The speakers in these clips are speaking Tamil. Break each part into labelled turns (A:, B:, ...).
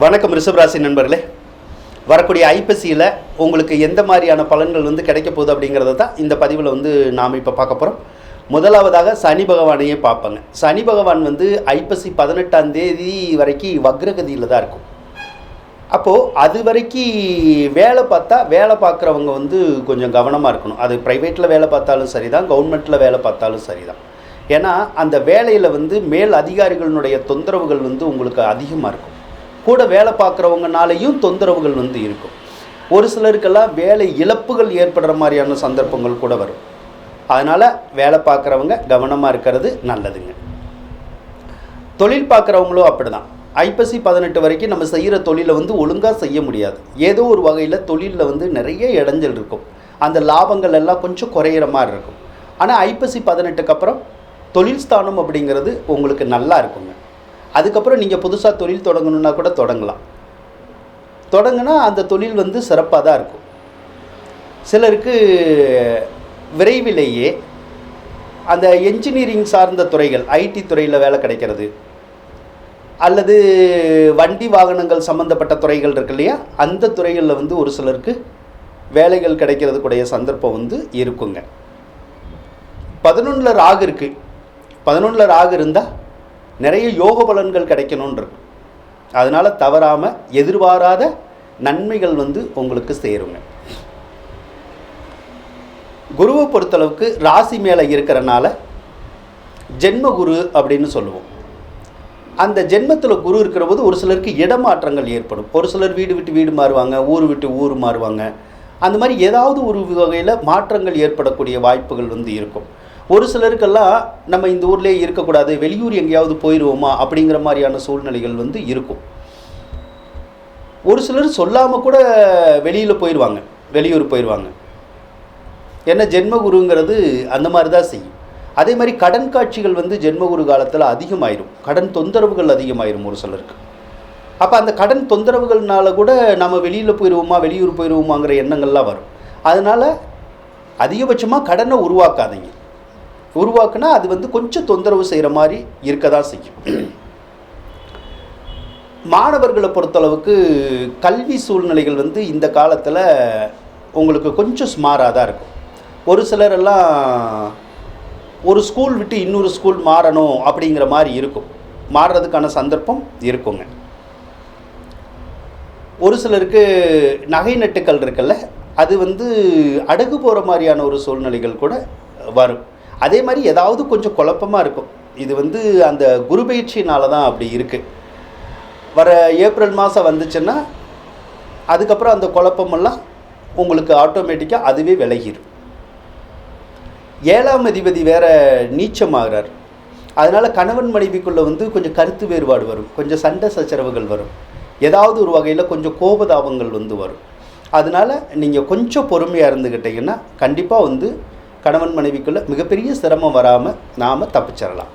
A: வணக்கம் ரிஷபராசி நண்பர்களே. வரக்கூடிய ஐப்பசியில் உங்களுக்கு எந்த மாதிரியான பலன்கள் வந்து கிடைக்க போகுது அப்படிங்கிறத தான் இந்த பதிவில் வந்து நாம் இப்போ பார்க்க போகிறோம் முதலாவதாக சனி பகவானையே பார்ப்பாங்க. சனி பகவான் வந்து ஐப்பசி பதினெட்டாம் தேதி வரைக்கும் வக்ரகதியில் தான் இருக்கும். அப்போது அது வரைக்கும் வேலை பார்த்தா வேலை பார்க்குறவங்க வந்து கொஞ்சம் கவனமாக இருக்கணும். அது ப்ரைவேட்டில் வேலை பார்த்தாலும் சரி தான் கவர்மெண்ட்டில் வேலை பார்த்தாலும் சரி தான் ஏன்னா அந்த வேலையில் வந்து மேல் அதிகாரிகளினுடைய தொந்தரவுகள் வந்து உங்களுக்கு அதிகமாக இருக்கும். கூட வேலை பார்க்குறவங்கனாலையும் தொந்தரவுகள் வந்து இருக்கும். ஒரு சிலருக்கெல்லாம் வேலை இழப்புகள் ஏற்படுற மாதிரியான சந்தர்ப்பங்கள் கூட வரும். அதனால் வேலை பார்க்குறவங்க கவனமாக இருக்கிறது நல்லதுங்க. தொழில் பார்க்குறவங்களும் அப்படிதான். ஐப்பசி பதினெட்டு வரைக்கும் நம்ம செய்கிற தொழிலை வந்து ஒழுங்காக செய்ய முடியாது. ஏதோ ஒரு வகையில் தொழிலில் வந்து நிறைய இடைஞ்சல் இருக்கும். அந்த லாபங்கள் எல்லாம் கொஞ்சம் குறையிற மாதிரி இருக்கும். ஆனால் ஐப்பசி பதினெட்டுக்கு அப்புறம் தொழில் ஸ்தானம் அப்படிங்கிறது உங்களுக்கு நல்லா இருக்குங்க. அதுக்கப்புறம் நீங்கள் புதுசாக தொழில் தொடங்கணுன்னா கூட தொடங்கலாம். தொடங்கினா அந்த தொழில் வந்து சிறப்பாக தான் இருக்கும். சிலருக்கு விரைவிலேயே அந்த என்ஜினியரிங் சார்ந்த துறைகள் ஐடி துறையில் வேலை கிடைக்கிறது. அல்லது வண்டி வாகனங்கள் சம்மந்தப்பட்ட துறைகள் இருக்கு இல்லையா? அந்த துறைகளில் வந்து ஒரு சிலருக்கு வேலைகள் கிடைக்கிறதுக்குடைய சந்தர்ப்பம் வந்து இருக்குங்க. பதினொன்றில் ராகு இருக்குது பதினொன்றில் ராகு இருந்தால் நிறைய யோக பலன்கள் கிடைக்கணும்னு அதனால் தவறாமல் எதிர்பாராத நன்மைகள் வந்து உங்களுக்கு சேருங்க. குருவை பொறுத்தளவுக்கு ராசி மேலே இருக்கிறனால ஜென்ம குரு அப்படின்னு சொல்லுவோம். அந்த ஜென்மத்தில் குரு இருக்கிற போது ஒரு சிலருக்கு இடமாற்றங்கள் ஏற்படும். ஒரு சிலர் வீடு விட்டு வீடு மாறுவாங்க ஊர் விட்டு ஊர் மாறுவாங்க. அந்த மாதிரி ஏதாவது ஒரு வகையில் மாற்றங்கள் ஏற்படக்கூடிய வாய்ப்புகள் வந்து இருக்கும். ஒரு சிலருக்கெல்லாம் நம்ம இந்த ஊர்லேயே இருக்கக்கூடாது வெளியூர் எங்கேயாவது போயிடுவோமா அப்படிங்கிற மாதிரியான சூழ்நிலைகள் வந்து இருக்கும். ஒரு சிலர் சொல்லாமல் கூட வெளியில் போயிடுவாங்க வெளியூர் போயிடுவாங்க ஏன்னா ஜென்மகுருங்கிறது அந்த மாதிரி தான் செய்யும். அதே மாதிரி கடன் காட்சிகள் வந்து ஜென்மகுரு காலத்தில் அதிகமாயிரும். கடன் தொந்தரவுகள் அதிகமாயிரும் ஒரு சிலருக்கு. அப்போ அந்த கடன் தொந்தரவுகள்னால கூட நம்ம வெளியில் போயிடுவோமா வெளியூர் போயிடுவோமாங்கிற எண்ணங்கள்லாம் வரும். அதனால் அதிகபட்சமாக கடனை உருவாக்காதீங்க. உருவாக்குனா அது வந்து கொஞ்சம் தொந்தரவு செய்கிற மாதிரி இருக்க தான் செய்யும். மாணவர்களை பொறுத்தளவுக்கு கல்வி சூழ்நிலைகள் வந்து இந்த காலத்தில் உங்களுக்கு கொஞ்சம் ஸ்மாராக தான் இருக்கும். ஒரு சிலரெல்லாம் ஒரு ஸ்கூல் விட்டு இன்னொரு ஸ்கூல் மாறணும் அப்படிங்கிற மாதிரி இருக்கும். மாறுறதுக்கான சந்தர்ப்பம் இருக்குங்க. ஒரு சிலருக்கு நகை நட்டுக்கள் இருக்குல்ல அது வந்து அடகு போகிற மாதிரியான ஒரு சூழ்நிலைகள் கூட வரும். அதே மாதிரி ஏதாவது கொஞ்சம் குழப்பமாக இருக்கும். இது வந்து அந்த குரு பயிற்சினால தான் அப்படி இருக்குது வர ஏப்ரல் மாதம் வந்துச்சுன்னா அதுக்கப்புறம் அந்த குழப்பமெல்லாம் உங்களுக்கு ஆட்டோமேட்டிக்காக அதுவே விலகிடும் ஏழாம் அதிபதி வேற நீச்சமாகிறார். அதனால் கணவன் மனைவிக்குள்ளே வந்து கொஞ்சம் கருத்து வேறுபாடு வரும். கொஞ்சம் சண்டை சச்சரவுகள் வரும். ஏதாவது ஒரு வகையில் கொஞ்சம் கோபதாபங்கள் வந்து வரும். அதனால் நீங்கள் கொஞ்சம் பொறுமையாக இருந்துக்கிட்டிங்கன்னா கண்டிப்பாக வந்து கணவன் மனைவிக்குள்ளே மிகப்பெரிய சிரமம் வராமல் நாம் தப்பிச்சிடலாம்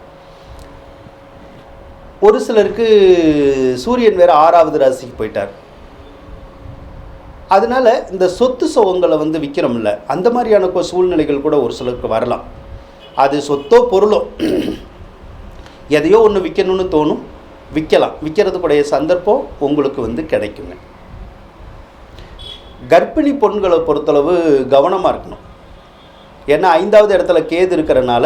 A: ஒரு சிலருக்கு சூரியன் வேறு ஆறாவது ராசிக்கு போயிட்டார். அதனால் இந்த சொத்து சுகங்களை வந்து விற்கிறோம்ல அந்த மாதிரியான சூழ்நிலைகள் கூட ஒரு சிலருக்கு வரலாம். அது சொத்தோ பொருளோ எதையோ ஒன்று விற்கணும்னு தோணும். விற்கலாம். விற்கிறதுக்குடைய சந்தர்ப்பம் உங்களுக்கு வந்து கிடைக்குங்க. கர்ப்பிணி பொண்களை பொறுத்தளவு கவனமாக இருக்கணும். ஏன்னா ஐந்தாவது இடத்துல கேது இருக்கிறனால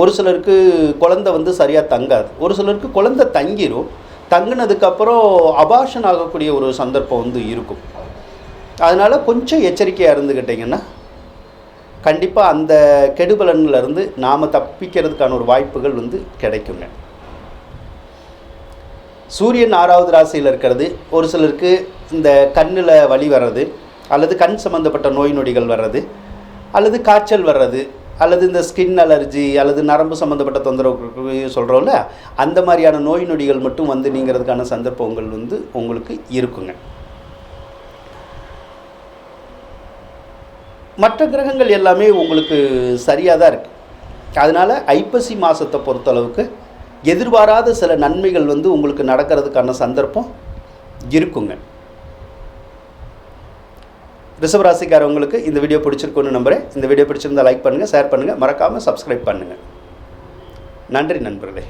A: ஒரு சிலருக்கு குழந்தை வந்து சரியாக தங்காது. ஒரு சிலருக்கு குழந்தை தங்கிரும். தங்கினதுக்கப்புறம் அபாஷன் ஆகக்கூடிய ஒரு சந்தர்ப்பம் வந்து இருக்கும். அதனால் கொஞ்சம் எச்சரிக்கையாக இருந்துக்கிட்டிங்கன்னா கண்டிப்பாக அந்த கெடுபலன்லேருந்து நாம் தப்பிக்கிறதுக்கான ஒரு வாய்ப்புகள் வந்து கிடைக்குங்க. சூரியன் ஆறாவது ராசியில் இருக்கிறது. ஒரு சிலருக்கு இந்த கண்ணில் வலி வர்றது அல்லது கண் சம்மந்தப்பட்ட நோய் நொடிகள் வர்றது அல்லது காய்ச்சல் வர்றது அல்லது இந்த ஸ்கின் அலர்ஜி அல்லது நரம்பு சம்மந்தப்பட்ட தொந்தரவு சொல்கிறோம்ல அந்த மாதிரியான நோய் நொடிகள் மட்டும் வந்து நீங்கிறதுக்கான சந்தர்ப்பங்கள் வந்து உங்களுக்கு இருக்குங்க. மற்ற கிரகங்கள் எல்லாமே உங்களுக்கு சரியாக தான் இருக்குது அதனால் ஐப்பசி மாதத்தை பொறுத்தளவுக்கு எதிர்பாராத சில நன்மைகள் வந்து உங்களுக்கு நடக்கிறதுக்கான சந்தர்ப்பம் இருக்குங்க. ரிஷபராசிக்காரவங்களுக்கு இந்த வீடியோ பிடிச்சிருக்கோன்னு நம்புகிறேன் இந்த வீடியோ பிடிச்சிருந்தா லைக் பண்ணுங்கள் ஷேர் பண்ணுங்கள் மறக்காமல் சப்ஸ்கிரைப் பண்ணுங்கள் நன்றி நண்பர்களே.